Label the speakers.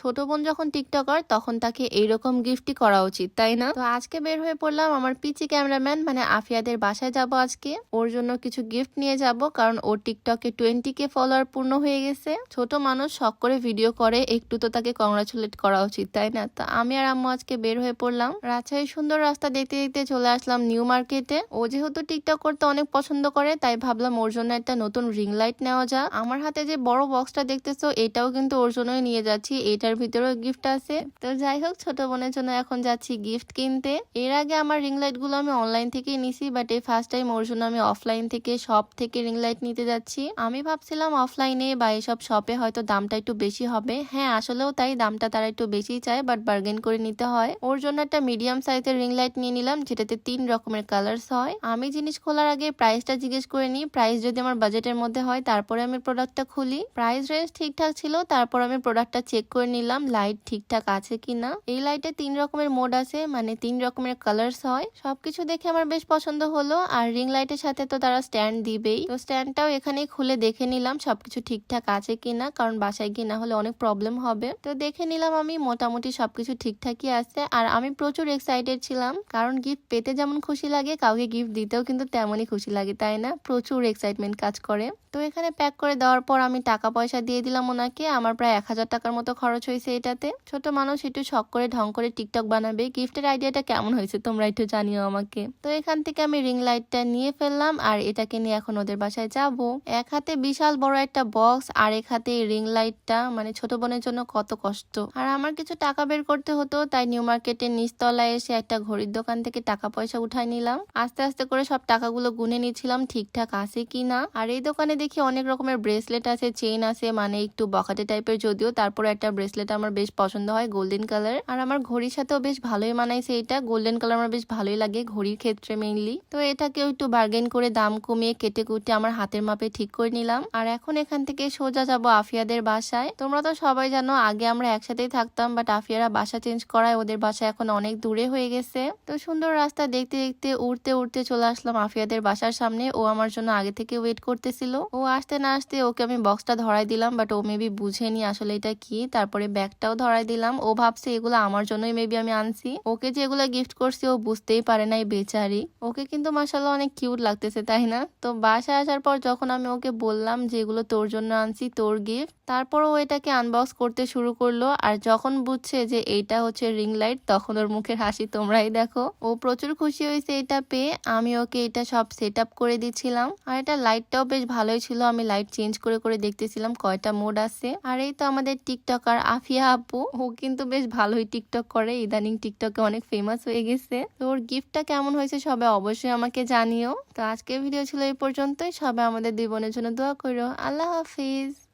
Speaker 1: ছোট বোন যখন টিকটকার, তখন তাকে এইরকম গিফটই করা উচিত, তাই না? তো আজকে বের হয়ে পড়লাম আমার পিচি ক্যামেরাম্যান মানে আফিয়াদের বাসায় যাব আজকে। ওর জন্য কিছু গিফট নিয়ে যাব, কারণ ওর টিকটকে টোয়েন্টি কে ফলোয়ার পূর্ণ হয়ে গেছে। ছোট মানুষ শখ করে ভিডিও করে, একটু তো তাকে কংগ্রাচুলেট করা উচিত, তাই না? তো আমি আর আম্মু আজকে বের হয়ে পড়লাম। রাজশাহী সুন্দর রাস্তা দেখতে দেখতে চলে আসলাম নিউ মার্কেটে ও যেহেতু টিকটক করতে অনেক পছন্দ করে, তাই ভাবলাম ওর জন্য একটা নতুন রিং লাইট নেওয়া যা আমার হাতে যে বড় বক্সটা দেখতেছো, এটাও কিন্তু ওর জন্যই নিয়ে যাচ্ছি এটার ভিতরেও গিফট আছে। তো যাই হোক, ছোট বোনের জন্য এখন যাচ্ছি গিফট কিনতে। এর আগে আমার রিং লাইটগুলো আমি অনলাইন থেকেই নিছি বাট এই ফার্স্ট টাইম ওর জন্য আমি অফলাইন থেকে শপ থেকে রিং লাইট নিতে যাচ্ছি। আমি ভাবছিলাম অফলাইনে বা এসব শপে হয়তো দামটা একটু বেশি হবে। হ্যাঁ আসলেও তাই, দামটা তারা একটু বেশি চায় বাট বার্গেন করে নিতে হয়। ওর জন্য একটা মিডিয়াম সাইজের রিং লাইট নিয়ে নিলাম, যেটাতে তিন রকমের কালার্স হয়। আমি জিনিস খোলার আগে প্রাইসটা জিজ্ঞেস করে নিই। প্রাইস যদি আমার বাজেটের মধ্যে হয়, তারপরে আমি প্রোডাক্টটা খুলি। প্রাইস রেঞ্জ ঠিকঠাক ছিল, তারপর আমি প্রোডাক্টটা চেক করে নিলাম লাইট ঠিকঠাক আছে কিনা। এই লাইটে তিন রকমের মোড আছে মানে তিন রকমের কালার্স হয়। সবকিছু দেখে আমার বেশ পছন্দ হলো, আর রিং লাইটের সাথে তো তারা স্ট্যান্ড দিবেই। তো স্ট্যান্ডটাও এখানেই খুলে দেখে নিলাম সবকিছু ঠিকঠাক আছে কিনা, কারণ বাসায় গিয়ে না হলে অনেক প্রবলেম হবে। তো দেখে নিলাম আমি, মোটামুটি সবকিছু ঠিকঠাকই আছে। আর আমি প্রচুর এক্সাইটেড ছিলাম, কারণ গিফট পেতে যেমন খুশি লাগে, কাউকে গিফট দিতেও কিন্তু তেমনই খুশি লাগে, তাই না? প্রচুর এক্সাইটমেন্ট কাজ করে। তো এখানে প্যাক করে দেওয়ার পর আমি টাকা পয়সা দিয়ে দিলাম ওনাকে, আমার প্রায় এক হাজার টাকার মতো খরচ হয়েছে এটাতে। ছোট মানুষ একটু শখ করে ঢং করে টিকটক বানাবে। গিফটের আইডিয়াটা কেমন হয়েছে তোমরা একটু জানিও আমাকে। তো এখান থেকে আমি রিং লাইটটা নিয়ে ফেললাম আর এটাকে নিয়ে এখন ওদের বাসায় যাব। এক হাতে বিশাল বড় একটা বক্স আর এক হাতে রিং লাইটটা। মানে ছোট বোনের জন্য কত কষ্ট। আর আমার কিছু টাকা বের করতে হতো, তাই নিউ মার্কেটের নিচতলায় এসে একটা ঘড়ির দোকান থেকে টাকা পয়সা উঠাই নিলাম। আস্তে আস্তে করে সব টাকাগুলো গুনে নিচ্ছিলাম ঠিকঠাক আছে কিনা। আর এই দোকানে দেখি অনেক রকমের ব্রেসলেট আছে, চেইন আছে মানে একটু বখাটে টাইপের যদিও তারপরে একটা ব্রেসলেট আমার বেশ পছন্দ হয় গোল্ডেন কালার আর আমার ঘড়ির সাথেও বেশ ভালোই মানাইছে এটা। গোল্ডেন কালার আমার বেশ ভালোই লাগে ঘড়ির ক্ষেত্রে মেইনলি তো এটাকেও একটু বার্গেন করে দাম কমিয়ে কেটে কুটে আমার হাতের মাপে ঠিক করে নিলাম। আর এখন এখান থেকে সোজা যাব আফিয়াদের বাসায়। তোমরা তো সবাই জানো, আগে আমরা একসাথেই থাকতাম বাট আফিয়ারা বাসা চেঞ্জ করায়, ওদের বাসা এখন অনেক দূরে হয়ে গেছে। তো সুন্দর রাস্তা দেখতে দেখতে উড়তে উড়তে চলে আসলাম আফিয়াদের বাসার সামনে। ও আমার জন্য আগে থেকে ওয়েট করতেছিল। ও আসতে না আসতে ওকে আমি বক্সটা ধরাই দিলাম বাট ও মেবি বুঝেনি আসলে এটা কি। তারপরে ব্যাগটাও ধরাই দিলাম। ও ভাবছে, এগুলো আমার জন্যই মেবি আমি আনছি। ওকে যে এগুলো গিফট করছি, ও বুঝতেই পারে নাই, বেচারি। ওকে কিন্তু মাসাল্লাহ অনেক কিউট লাগতেছে, তাই না? তো বাসায় আসার পর যখন আমি ওকে বললাম যে, এগুলো তোর জন্য আনছি, তোর গিফট তারপর ও এটাকে আনবক্স করতে শুরু করল। আর যখন বুঝছে যে, এইটা হচ্ছে রিং লাইট তখন ওর মুখের হাসি তোমরাই দেখো। ও প্রচুর খুশি হয়েছে এটা পেয়ে। আমি ওকে এটা সব সেট করে দিচ্ছিলাম। আর এটা লাইটটাও বেশ ভালোই ছিল। আমি লাইট চেঞ্জ করে করে দেখতেছিলাম কয়টা মোড আছে। আর এই তো আমাদের টিকটকার আফিয়া আপু, ও কিন্তু বেশ ভালোই টিকটক করে। ইদানিং টিকটকে অনেক ফেমাস হয়ে গেছে। তো ওর গিফটটা কেমন হয়েছে সবে অবশ্যই আমাকে জানিও। তো আজকের ভিডিও ছিল এই পর্যন্তই। সবে আমাদের দুই বোনের জন্য দোয়া করো। আল্লাহ হাফিজ।